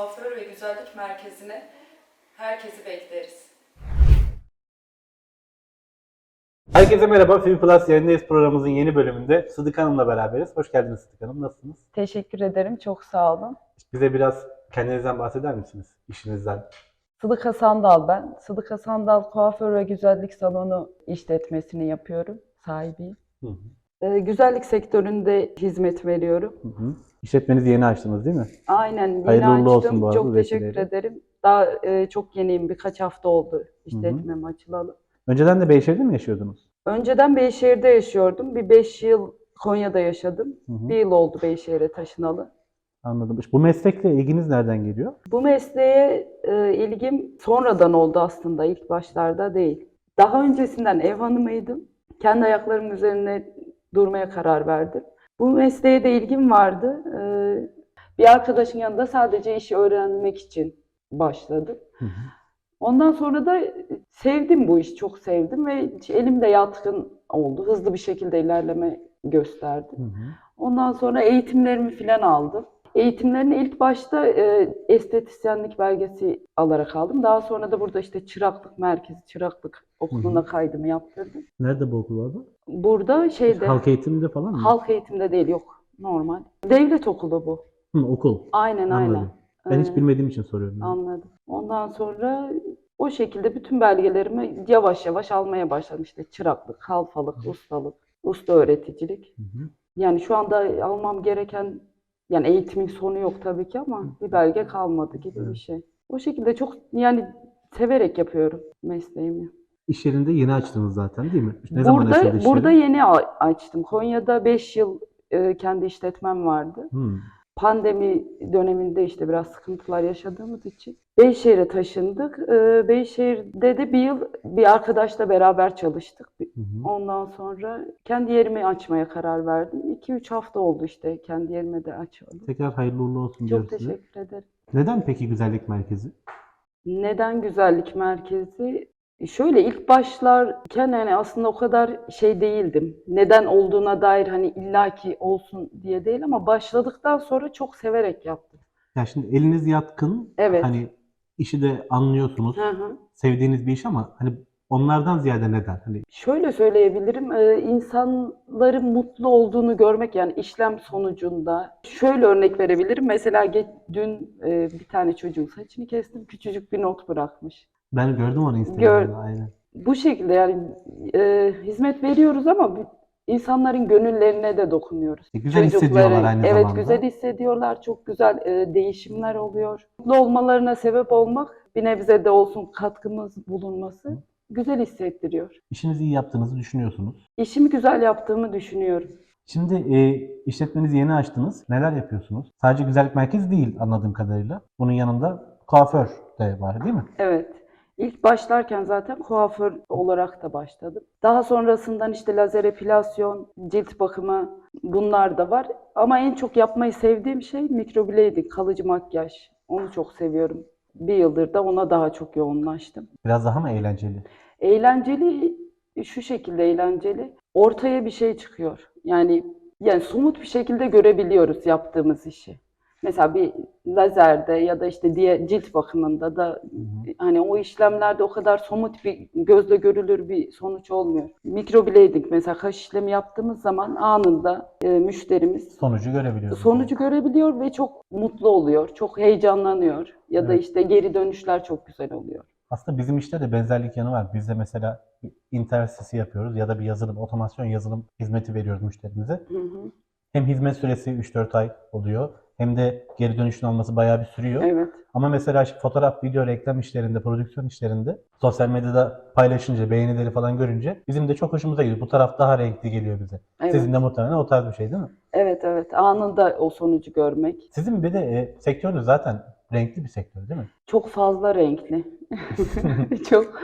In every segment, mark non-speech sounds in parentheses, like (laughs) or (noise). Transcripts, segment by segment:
Kuaför ve Güzellik Merkezi'ne herkesi bekleriz. Herkese merhaba. Film Plus yayındayız programımızın yeni bölümünde. Sıdık Hanım'la beraberiz. Hoş geldiniz Sıdık Hanım. Nasılsınız? Teşekkür ederim. Çok sağ olun. Bize biraz kendinizden bahseder misiniz? İşinizden. Sıdıka Sandal ben. Sıdıka Sandal Kuaför ve Güzellik Salonu işletmesini yapıyorum. Sahibiyim. Hı hı. Ee, güzellik sektöründe hizmet veriyorum. Hı hı. İşletmenizi yeni açtınız değil mi? Aynen yeni Hayırlı açtım. olsun bu arada çok teşekkür vesileyle. ederim. Daha e, çok yeniyim. Birkaç hafta oldu işletmem açılalı. Önceden de Beyşehir'de mi yaşıyordunuz? Önceden Beyşehir'de yaşıyordum. Bir 5 yıl Konya'da yaşadım. Hı hı. Bir yıl oldu Beyşehir'e taşınalı. Anladım. Bu meslekle ilginiz nereden geliyor? Bu mesleğe e, ilgim sonradan oldu aslında, ilk başlarda değil. Daha öncesinden ev hanımıydım. Kendi ayaklarımın üzerine durmaya karar verdim. Bu mesleğe de ilgim vardı. E, bir arkadaşın yanında sadece işi öğrenmek için başladım. Hı hı. Ondan sonra da sevdim bu işi, çok sevdim ve elimde yatkın oldu. Hızlı bir şekilde ilerleme gösterdi. Hı hı. Ondan sonra eğitimlerimi falan aldım. Eğitimlerini ilk başta e, estetisyenlik belgesi alarak aldım. Daha sonra da burada işte çıraklık merkezi, çıraklık okuluna kaydımı yaptırdım. Nerede bu okul vardı? Burada şeyde, Halk eğitiminde falan mı? halk eğitimde değil yok, normal. Devlet okulu bu. Hı, okul. Aynen aynen. Anladım. Ben hiç Ee, bilmediğim için soruyorum. Anladım. Ondan sonra o şekilde bütün belgelerimi yavaş yavaş almaya başladım. İşte çıraklık, kalfalık, ustalık, usta öğreticilik. Hı hı. Yani şu anda almam gereken yani eğitimin sonu yok tabii ki ama bir belge kalmadı gibi bir Evet. şey. O şekilde çok yani severek yapıyorum mesleğimi. İş yerinde yeni açtınız zaten değil mi? Ne zaman burada açıldı iş burada yeri? yeni açtım. Konya'da 5 yıl e, kendi işletmem vardı. Hı. Pandemi döneminde işte biraz sıkıntılar yaşadığımız için Beyşehir'e taşındık. E, Beyşehir'de de bir yıl bir arkadaşla beraber çalıştık. Hı. Ondan sonra kendi yerimi açmaya karar verdim. 2-3 hafta oldu işte kendi yerime de açalım. Tekrar hayırlı uğurlu olsun Çok size. teşekkür ederim. Neden peki güzellik merkezi? Neden güzellik merkezi? Şöyle ilk başlarken hani aslında o kadar şey değildim. Neden olduğuna dair hani illaki olsun diye değil ama başladıktan sonra çok severek yaptım. Ya şimdi eliniz yatkın. Evet. Hani işi de anlıyorsunuz. Hı hı. Sevdiğiniz bir iş ama hani onlardan ziyade neden? Hani Şöyle söyleyebilirim, e, insanların mutlu olduğunu görmek yani işlem sonucunda. Şöyle örnek verebilirim, mesela dün e, bir tane çocuğun saçını kestim, küçücük bir not bırakmış. Ben gördüm onu Instagram'da aynen. Bu şekilde yani e, hizmet veriyoruz ama bu- insanların gönüllerine de dokunuyoruz. E, güzel hissediyorlar aynı evet, zamanda. güzel hissediyorlar, çok güzel e, değişimler oluyor. Mutlu olmalarına sebep olmak, bir nebze de olsun katkımız bulunması güzel hissettiriyor. İşinizi iyi yaptığınızı düşünüyorsunuz. İşimi güzel yaptığımı düşünüyorum. Şimdi e, işletmenizi yeni açtınız. Neler yapıyorsunuz? Sadece güzellik merkezi değil anladığım kadarıyla. Bunun yanında kuaför de var değil mi? Evet. İlk başlarken zaten kuaför olarak da başladım. Daha sonrasından işte lazer epilasyon, cilt bakımı bunlar da var. Ama en çok yapmayı sevdiğim şey microblading, kalıcı makyaj. Onu çok seviyorum. Bir yıldır da ona daha çok yoğunlaştım. Biraz daha mı eğlenceli? Eğlenceli, şu şekilde eğlenceli. Ortaya bir şey çıkıyor. Yani yani somut bir şekilde görebiliyoruz yaptığımız işi. Mesela bir lazerde ya da işte diye cilt bakımında da Hı hı. hani o işlemlerde o kadar somut bir gözle görülür bir sonuç olmuyor. Microblading mesela kaş işlemi yaptığımız zaman anında e, müşterimiz Sonucu görebiliyoruz. sonucu görebiliyor ve çok mutlu oluyor, çok heyecanlanıyor ya da Evet. işte geri dönüşler çok güzel oluyor. Aslında bizim işte de benzerlik yanı var. Biz de mesela internet sitesi yapıyoruz ya da bir yazılım, otomasyon yazılım hizmeti veriyoruz müşterimize. Hı hı. Hem hizmet süresi 3-4 ay oluyor hem de geri dönüşün alması bayağı bir sürüyor. Evet. Ama mesela fotoğraf, video, reklam işlerinde, prodüksiyon işlerinde sosyal medyada paylaşınca, beğenileri falan görünce bizim de çok hoşumuza gidiyor. Bu taraf daha renkli geliyor bize. Evet. Sizin de muhtemelen o tarz bir şey değil mi? Evet evet anında o sonucu görmek Sizin bir de e, sektörünüz zaten renkli bir sektör değil mi? çok fazla renkli. (laughs) çok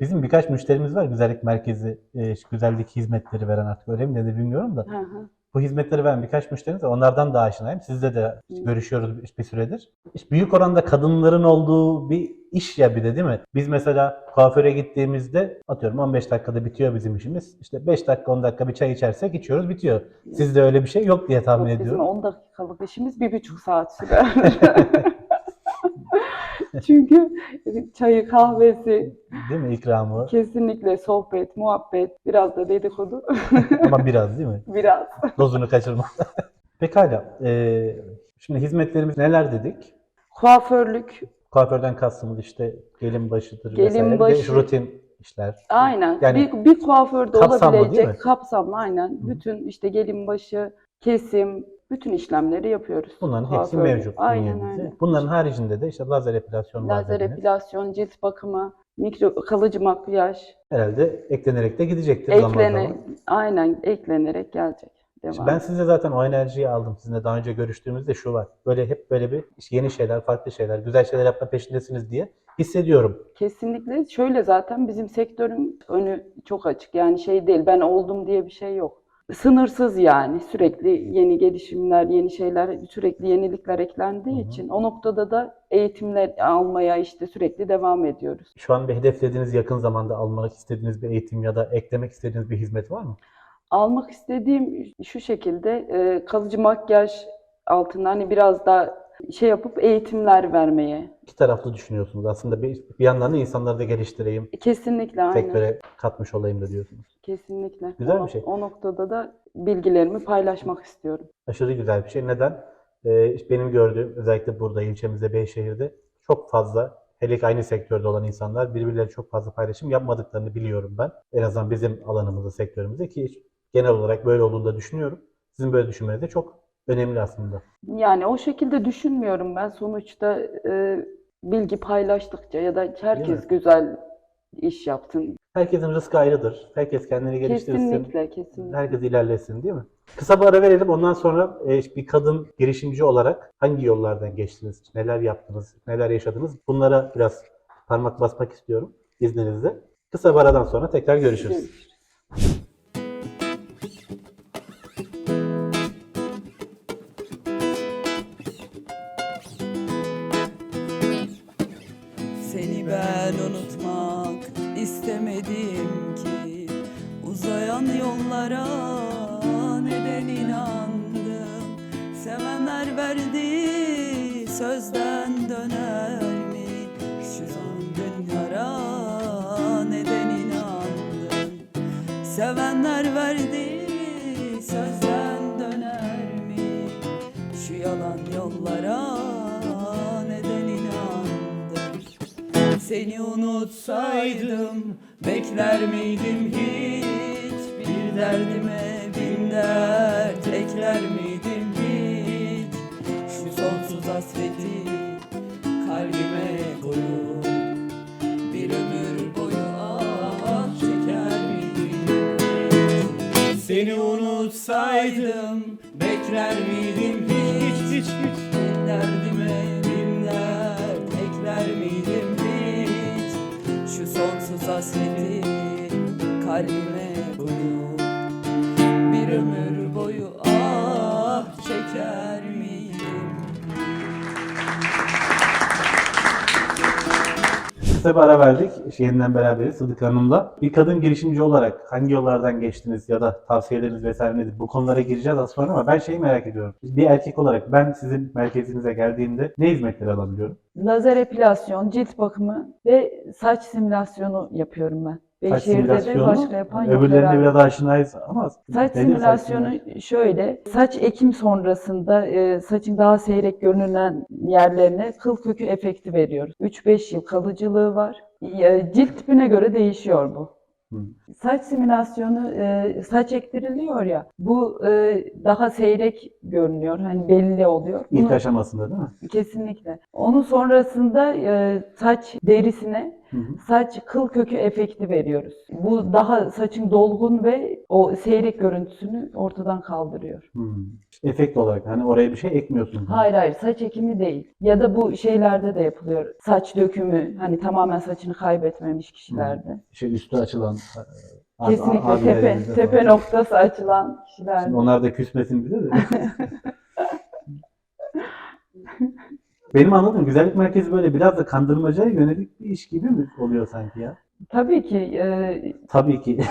Bizim birkaç müşterimiz var güzellik merkezi, e, güzellik hizmetleri veren artık öyle mi denir bilmiyorum da. Hı hı. Bu hizmetleri veren birkaç müşterimiz var. Onlardan da aşinayım. Sizle de görüşüyoruz bir- süredir. İşte büyük oranda kadınların olduğu bir iş ya bir de değil mi? Biz mesela kuaföre gittiğimizde atıyorum 15 dakikada bitiyor bizim işimiz. İşte 5 dakika 10 dakika bir çay içersek içiyoruz bitiyor. Sizde öyle bir şey yok diye tahmin Yok, Bizim ediyorum. 10 dakikalık işimiz bir buçuk saat sürer. (laughs) (laughs) Çünkü çayı, kahvesi, Değil mi ikramı? kesinlikle sohbet, muhabbet, biraz da dedikodu, (laughs) Ama biraz değil mi? (laughs) biraz. Dozunu kaçırma. Pekala. Ee, şimdi hizmetlerimiz neler dedik? Kuaförlük, Kuaförden kastımız işte gelin başıdır Gelin vesaire. Başı. rutin işler. aynen. Yani bir, bir kuaförde kapsamlı değil mi? olabilecek kapsamlı aynen. Bütün işte gelin başı, kesim, bütün işlemleri yapıyoruz. Bunların hepsi Kuaförde. mevcut Aynen aynen. Bunların haricinde de işte lazer epilasyon var Lazer dediniz. epilasyon, cilt bakımı, mikro kalıcı makyaj, Herhalde eklenerek de gidecektir zaman eklene, zaman. aynen eklenerek gelecek. Devam. Ben size zaten o enerjiyi aldım. Sizinle daha önce görüştüğümüzde şu var. Böyle hep böyle bir işte yeni şeyler, farklı şeyler, güzel şeyler yapma peşindesiniz diye hissediyorum. Kesinlikle şöyle zaten bizim sektörün önü çok açık. Yani şey değil ben oldum diye bir şey yok. Sınırsız yani sürekli yeni gelişimler, yeni şeyler, sürekli yenilikler eklendiği Hı hı. için o noktada da eğitimler almaya işte sürekli devam ediyoruz. Şu an bir hedeflediğiniz yakın zamanda almak istediğiniz bir eğitim ya da eklemek istediğiniz bir hizmet var mı? Almak istediğim şu şekilde e, kalıcı makyaj altında hani biraz da şey yapıp eğitimler vermeye. İki taraflı düşünüyorsunuz. Aslında bir, bir yandan da insanları da geliştireyim, Kesinlikle aynen. sektöre katmış olayım da diyorsunuz. Kesinlikle. Güzel o, bir şey. O noktada da bilgilerimi paylaşmak istiyorum. Aşırı güzel bir şey. Neden? Ee, benim gördüğüm özellikle burada ilçemizde Beyşehir'de çok fazla hele ki aynı sektörde olan insanlar birbirleri çok fazla paylaşım yapmadıklarını biliyorum ben. En azından bizim alanımızda, sektörümüzde ki genel olarak böyle olduğunu da düşünüyorum. Sizin böyle düşünmeniz de çok önemli aslında. Yani o şekilde düşünmüyorum ben. Sonuçta e, bilgi paylaştıkça ya da herkes güzel iş yapsın. Herkesin rızkı ayrıdır. Herkes kendini geliştirsin. Kesinlikle, kesinlikle. Herkes ilerlesin değil mi? Kısa bir ara verelim. Ondan sonra e, bir kadın girişimci olarak hangi yollardan geçtiniz? Neler yaptınız? Neler yaşadınız? Bunlara biraz parmak basmak istiyorum izninizle. Kısa bir aradan sonra tekrar görüşürüz. Görüşürüz. Seni unutsaydım bekler miydim hiç? Bir derdime bin dert ekler miydim hiç? Şu sonsuz hasreti kalbime koyup Bir ömür boyu ah çeker miydim hiç? Seni unutsaydım koyup Bir ömür boyu ah çeker miydim Kısa bir ara verdik. Yeniden beraberiz Sıdık Hanım'la. Bir kadın girişimci olarak hangi yollardan geçtiniz ya da tavsiyeleriniz vesaire nedir? Bu konulara gireceğiz az sonra ama ben şeyi merak ediyorum. Bir erkek olarak ben sizin merkezinize geldiğimde ne hizmetleri alabiliyorum? Lazer epilasyon, cilt bakımı ve saç simülasyonu yapıyorum ben. Saç Beyşehir'de de başka yapan yok Öbürlerine herhalde. biraz aşinayız ama Saç nedir simülasyonu şöyle, saç ekim sonrasında e, saçın daha seyrek görünen yerlerine kıl kökü efekti veriyoruz. 3-5 yıl kalıcılığı var. E, cilt tipine göre değişiyor bu. Hı. Saç simülasyonu, e, saç ektiriliyor ya, bu e, daha seyrek görünüyor, hani belli oluyor. İlk Bunu- aşamasında değil mi? Kesinlikle. Onun sonrasında e, saç derisine Hı hı. saç kıl kökü efekti veriyoruz. Bu daha saçın dolgun ve o seyrek görüntüsünü ortadan kaldırıyor. Hmm. Efekt olarak hani oraya bir şey ekmiyorsunuz. Hayır hayır saç ekimi değil. Ya da bu şeylerde de yapılıyor. Saç dökümü hani tamamen saçını kaybetmemiş kişilerde. Şey üstü açılan e, abi- Kesinlikle tepe, tepe noktası açılan kişilerde. Şimdi onlar da küsmesin bize de. (laughs) Benim anladığım güzellik merkezi böyle biraz da kandırmacaya yönelik bir iş gibi mi oluyor sanki ya? Tabii ki e, Tabii ki. (laughs)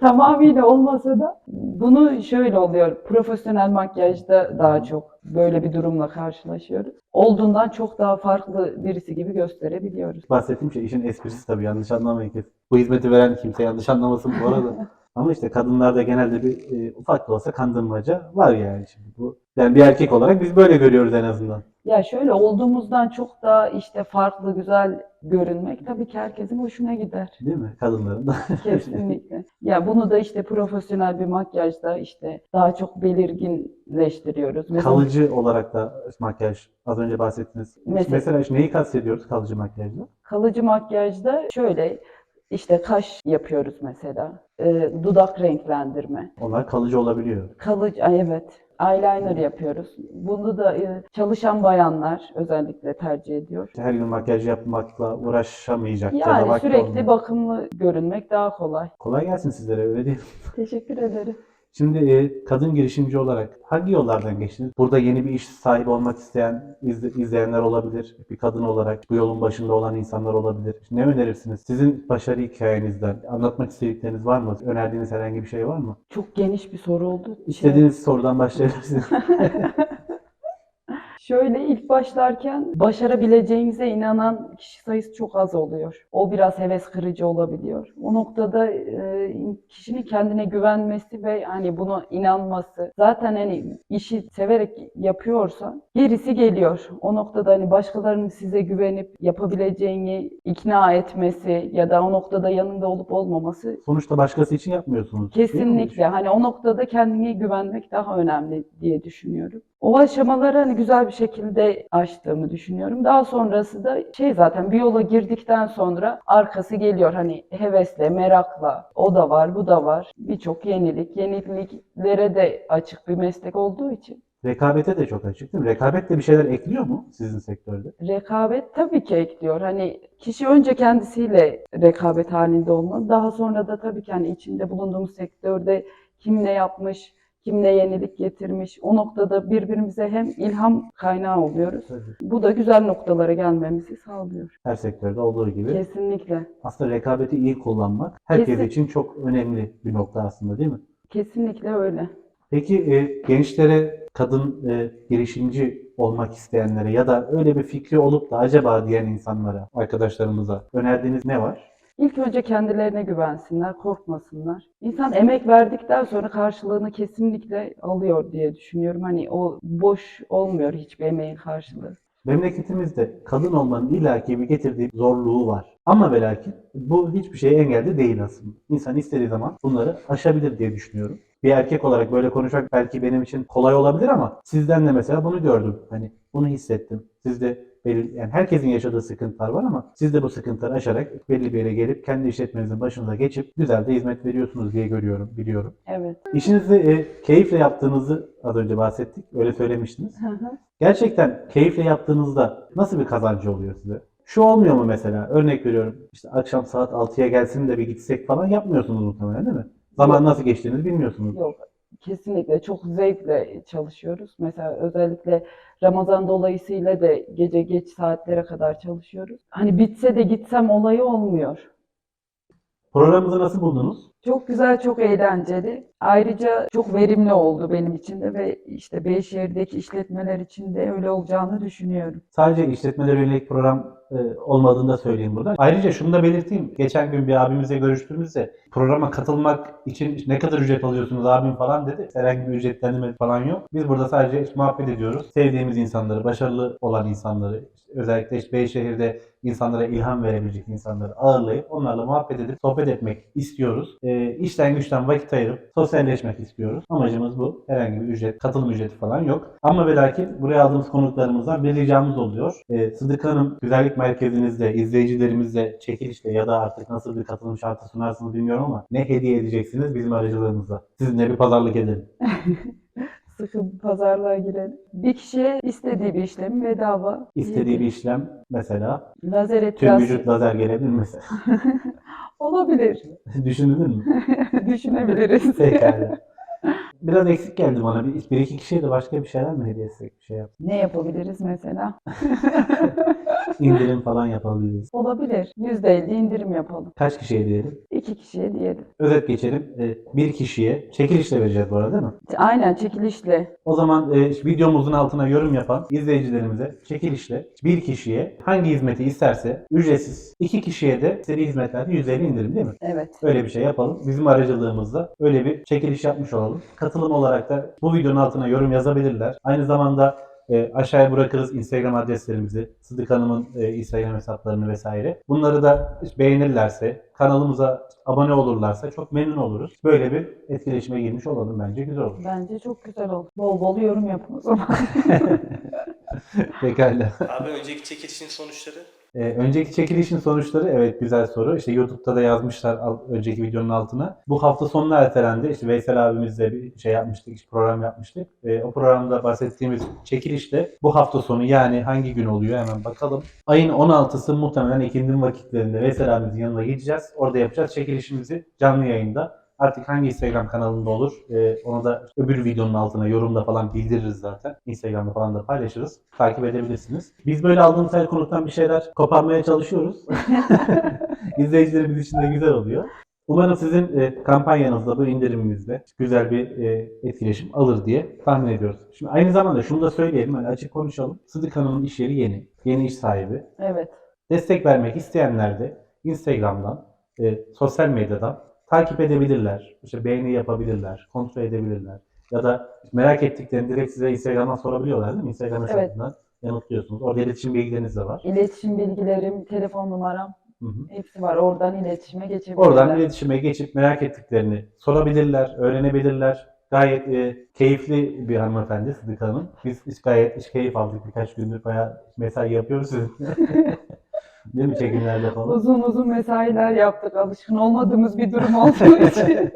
tamamıyla olmasa da bunu şöyle oluyor. Profesyonel makyajda daha çok böyle bir durumla karşılaşıyoruz. Olduğundan çok daha farklı birisi gibi gösterebiliyoruz. Bahsettiğim şey işin esprisi tabii yanlış anlamayın kesin. Bu hizmeti veren kimse yanlış anlamasın bu arada. (laughs) Ama işte kadınlarda genelde bir e, ufak da olsa kandırmaca var yani şimdi bu. Yani bir erkek olarak biz böyle görüyoruz en azından. Ya şöyle olduğumuzdan çok daha işte farklı, güzel görünmek tabii ki herkesin hoşuna gider. Değil mi? Kadınların da. (laughs) Kesinlikle. Ya bunu da işte profesyonel bir makyajda işte daha çok belirginleştiriyoruz. Mesela Kalıcı olarak da makyaj az önce bahsettiniz. Mesela- Mesela, işte neyi kastediyoruz kalıcı makyajla? kalıcı makyajda şöyle işte kaş yapıyoruz mesela. Ee, dudak renklendirme. Onlar kalıcı olabiliyor. Kalıcı, ay evet. Eyeliner yapıyoruz. Bunu da e, çalışan bayanlar özellikle tercih ediyor. Her gün makyaj yapmakla uğraşamayacak Yani sürekli olmayacak. bakımlı görünmek daha kolay. Kolay gelsin sizlere öyle değil mi? Teşekkür ederim. Şimdi e, kadın girişimci olarak hangi yollardan geçtiniz? Burada yeni bir iş sahibi olmak isteyen izle- izleyenler olabilir. Bir kadın olarak bu yolun başında olan insanlar olabilir. Ne önerirsiniz? Sizin başarı hikayenizden anlatmak istedikleriniz var mı? Önerdiğiniz herhangi bir şey var mı? Çok geniş bir soru oldu. İstediğiniz sorudan başlayabilirsiniz. (laughs) Şöyle ilk başlarken başarabileceğinize inanan kişi sayısı çok az oluyor. O biraz heves kırıcı olabiliyor. O noktada e, kişinin kendine güvenmesi ve hani buna inanması. Zaten hani işi severek yapıyorsan gerisi geliyor. O noktada hani başkalarının size güvenip yapabileceğini ikna etmesi ya da o noktada yanında olup olmaması Sonuçta başkası için yapmıyorsunuz. Kesinlikle. Hani o noktada kendine güvenmek daha önemli diye düşünüyorum. O aşamaları hani güzel bir şekilde aştığımı düşünüyorum. Daha sonrası da şey zaten bir yola girdikten sonra arkası geliyor. Hani hevesle, merakla. O da var, bu da var. Birçok yenilik, yeniliklere de açık bir meslek olduğu için. Rekabete de çok açık değil mi? Rekabet de bir şeyler ekliyor mu sizin sektörde? Rekabet tabii ki ekliyor. Hani kişi önce kendisiyle rekabet halinde olmalı. Daha sonra da tabii ki hani içinde bulunduğumuz sektörde kim ne yapmış, kim ne yenilik getirmiş. O noktada birbirimize hem ilham kaynağı oluyoruz. Tabii. Bu da güzel noktalara gelmemizi sağlıyor. Her sektörde olduğu gibi. Kesinlikle. Aslında rekabeti iyi kullanmak herkes Kesin. için çok önemli bir nokta aslında değil mi? Kesinlikle öyle. Peki e, gençlere kadın e, girişimci olmak isteyenlere ya da öyle bir fikri olup da acaba diyen insanlara, arkadaşlarımıza önerdiğiniz ne var? İlk önce kendilerine güvensinler, korkmasınlar. İnsan emek verdikten sonra karşılığını kesinlikle alıyor diye düşünüyorum. Hani o boş olmuyor hiçbir emeğin karşılığı. Memleketimizde kadın olmanın illaki bir getirdiği zorluğu var. Ama ve lakin bu hiçbir şeye engel de değil aslında. İnsan istediği zaman bunları aşabilir diye düşünüyorum. Bir erkek olarak böyle konuşmak belki benim için kolay olabilir ama sizden de mesela bunu gördüm. Hani bunu hissettim. Siz de belli, yani herkesin yaşadığı sıkıntılar var ama siz de bu sıkıntıları aşarak belli bir yere gelip kendi işletmenizin başında geçip güzel de hizmet veriyorsunuz diye görüyorum, biliyorum. Evet. İşinizi e, keyifle yaptığınızı az önce bahsettik. Öyle söylemiştiniz. Gerçekten keyifle yaptığınızda nasıl bir kazancı oluyor size? Şu olmuyor mu mesela? Örnek veriyorum. İşte akşam saat 6'ya gelsin de bir gitsek falan yapmıyorsunuz muhtemelen değil mi? Zaman nasıl geçtiğini bilmiyorsunuz. Yok, kesinlikle çok zevkle çalışıyoruz. Mesela özellikle Ramazan dolayısıyla da gece geç saatlere kadar çalışıyoruz. Hani bitse de gitsem olayı olmuyor. Programımızı nasıl buldunuz? Çok güzel, çok eğlenceli. Ayrıca çok verimli oldu benim için de ve işte Beyşehir'deki işletmeler için de öyle olacağını düşünüyorum. Sadece işletmelere yönelik program olmadığını da söyleyeyim burada. Ayrıca şunu da belirteyim. Geçen gün bir abimizle görüştüğümüzde programa katılmak için ne kadar ücret alıyorsunuz abim falan dedi. Herhangi bir ücretlendirme falan yok. Biz burada sadece muhabbet ediyoruz. Sevdiğimiz insanları, başarılı olan insanları, özellikle işte Beyşehir'de insanlara ilham verebilecek insanları ağırlayıp onlarla muhabbet edip sohbet etmek istiyoruz. E, işten güçten vakit ayırıp sosyalleşmek istiyoruz. Amacımız bu. Herhangi bir ücret, katılım ücreti falan yok. Ama ve lakin buraya aldığımız konuklarımızdan bir ricamız oluyor. E, Sıdık Hanım güzellik merkezinizde, izleyicilerimizle çekilişle ya da artık nasıl bir katılım şartı sunarsınız bilmiyorum ama ne hediye edeceksiniz bizim aracılığımızla? Sizinle bir pazarlık edelim. (laughs) Sıkı pazarlığa girelim. Bir kişiye istediği bir işlemi bedava. İstediği bir işlem mesela Lazer tüm etkisi vücut lazer gelebilir mesela. (laughs) olabilir. Düşündün mü? (laughs) Düşünebiliriz. Pekala. Biraz eksik geldi bana. Bir, bir iki kişiye de başka bir şeyler mi hediye etsek? Bir şey yap. ne yapabiliriz mesela? (laughs) İndirim falan yapabiliriz. Olabilir. %50 indirim yapalım. Kaç kişiye diyelim? İki kişiye diyelim. Özet geçelim. Ee, bir kişiye çekilişle vereceğiz bu arada değil mi? Aynen çekilişle. O zaman e, videomuzun altına yorum yapan izleyicilerimize çekilişle bir kişiye hangi hizmeti isterse ücretsiz, iki kişiye de istediği hizmetlerde %50 indirim değil mi? Evet. Öyle bir şey yapalım. Bizim aracılığımızla öyle bir çekiliş yapmış olalım. Katılım olarak da bu videonun altına yorum yazabilirler. Aynı zamanda e, aşağıya bırakırız Instagram adreslerimizi, Sıdık Hanım'ın e, Instagram hesaplarını vesaire. Bunları da beğenirlerse, kanalımıza abone olurlarsa çok memnun oluruz. Böyle bir etkileşime girmiş olalım bence güzel olur. Bence çok güzel oldu. Bol bol yorum yapın o zaman. (laughs) Pekala. Abi önceki çekilişin sonuçları Ee, önceki çekilişin sonuçları evet güzel soru. İşte YouTube'da da yazmışlar al- önceki videonun altına. Bu hafta sonuna ertelendi. İşte Veysel abimizle bir şey yapmıştık, işte program yapmıştık. Ee, o programda bahsettiğimiz çekilişte bu hafta sonu yani hangi gün oluyor hemen bakalım. Ayın 16'sı muhtemelen ikindinin vakitlerinde Veysel abimizin yanına gideceğiz. Orada yapacağız çekilişimizi canlı yayında. Artık hangi Instagram kanalında olur ee, onu da öbür videonun altına yorumda falan bildiririz zaten. Instagram'da falan da paylaşırız. Takip edebilirsiniz. Biz böyle aldığımız her konuktan bir şeyler koparmaya çalışıyoruz. (laughs) (laughs) İzleyicilerimiz için de güzel oluyor. Umarım sizin e, kampanyanızda, bu indirimimizde güzel bir e, etkileşim alır diye tahmin ediyoruz. Şimdi aynı zamanda şunu da söyleyelim, hani açık konuşalım. Sıdık Hanım'ın iş yeri yeni, yeni iş sahibi. evet. Destek vermek isteyenler de Instagram'dan, e, sosyal medyadan takip edebilirler. İşte beğeni yapabilirler, kontrol edebilirler. Ya da merak ettiklerini direkt size Instagram'dan sorabiliyorlar değil mi? Instagram Evet. hesabından yanıtlıyorsunuz. Orada iletişim bilgileriniz de var. İletişim bilgilerim, telefon numaram hepsi var. Oradan iletişime geçebilirler. Oradan iletişime geçip merak ettiklerini sorabilirler, öğrenebilirler. Gayet e, keyifli bir hanımefendi Sıdık Hanım. Biz hiç gayet hiç keyif aldık. Birkaç gündür bayağı mesai yapıyoruz sizinle. (laughs) Değil mi çekimlerde falan? Uzun uzun mesailer yaptık. Alışkın olmadığımız bir durum olduğu (laughs) için.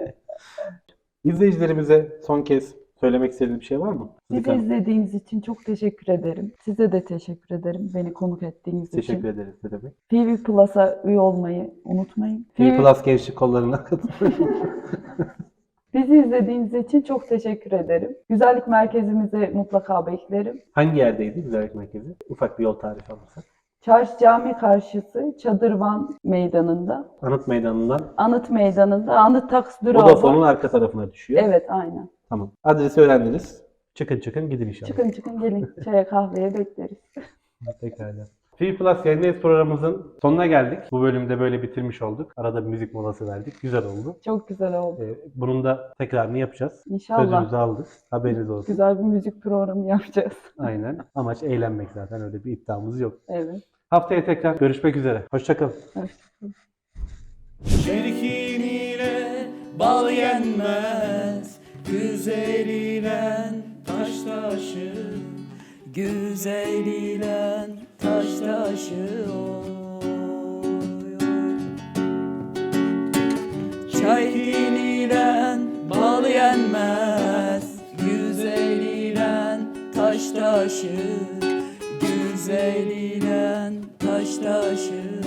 İzleyicilerimize son kez söylemek istediğiniz bir şey var mı? Hanım, izlediğiniz için çok teşekkür ederim. Size de teşekkür ederim beni konuk ettiğiniz teşekkür için. ederiz ne demek. TV Plus'a üye olmayı unutmayın. Bir Plus gençlik kollarına katılın. (laughs) Bizi izlediğiniz için çok teşekkür ederim. Güzellik merkezimize mutlaka beklerim. Hangi yerdeydi güzellik merkezi? Ufak bir yol tarifi alırsak. Çarşı Cami karşısı Çadırvan Meydanı'nda. Anıt Meydanı'ndan Anıt Meydanı'nda. Anıt Taksi durağı Vodafone'un arka tarafına düşüyor. Evet aynen. Tamam. Adresi öğrendiniz. Çıkın çıkın gidin inşallah. Çıkın çıkın gelin. (laughs) Çaya kahveye bekleriz. Pekala. TV Plus yayındayız programımızın sonuna geldik. Bu bölümde böyle bitirmiş olduk. Arada bir müzik molası verdik. Güzel oldu. Çok güzel oldu. Ee, bunun da tekrarını yapacağız. İnşallah Sözümüzü aldık. Haberiniz olsun. güzel bir müzik programı yapacağız. Aynen. Amaç eğlenmek zaten. Öyle bir iddiamız yok. Evet. Haftaya tekrar görüşmek üzere. Hoşçakalın. Çirkin ile bal yenmez Güzel ile taş taşı Güzel ile taş taşı oy, oy. Bal yenmez Güzel ile taş taşı Güzel ile taş taşı